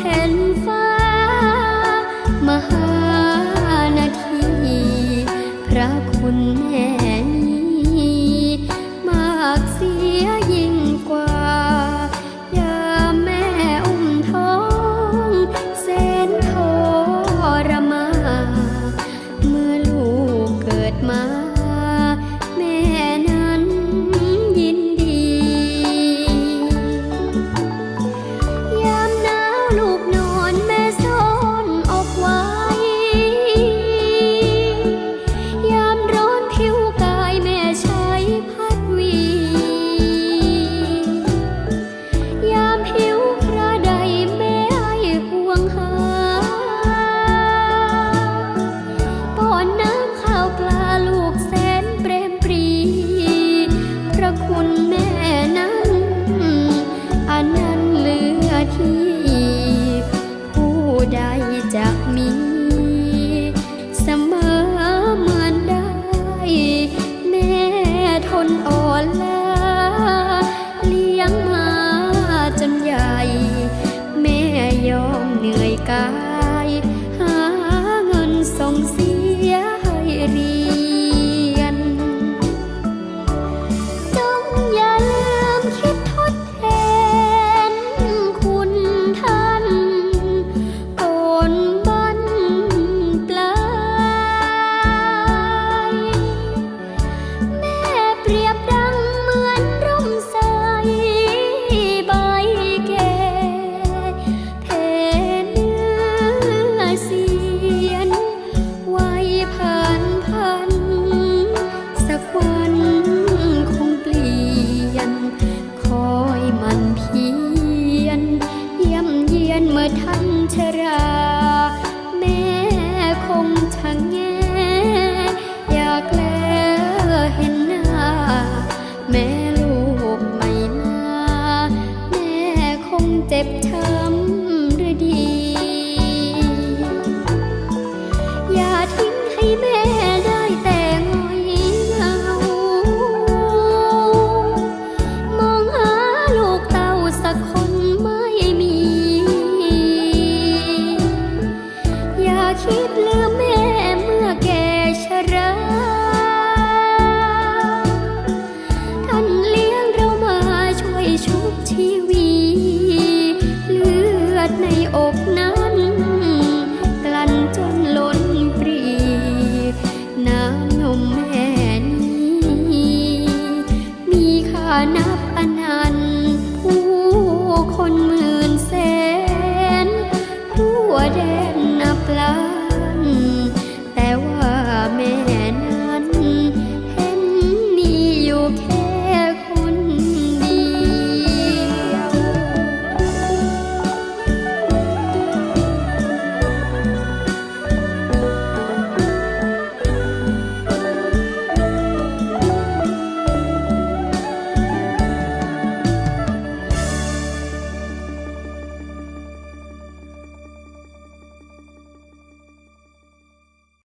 เพ็น คิดลืมแม่เมื่อแก่ชราท่านเลี้ยงเรามาช่วยชุบชีวีเลือดในอกนั้น กลั่นจนล้นปรี น้ำนมแม่นี้ มีค่านับ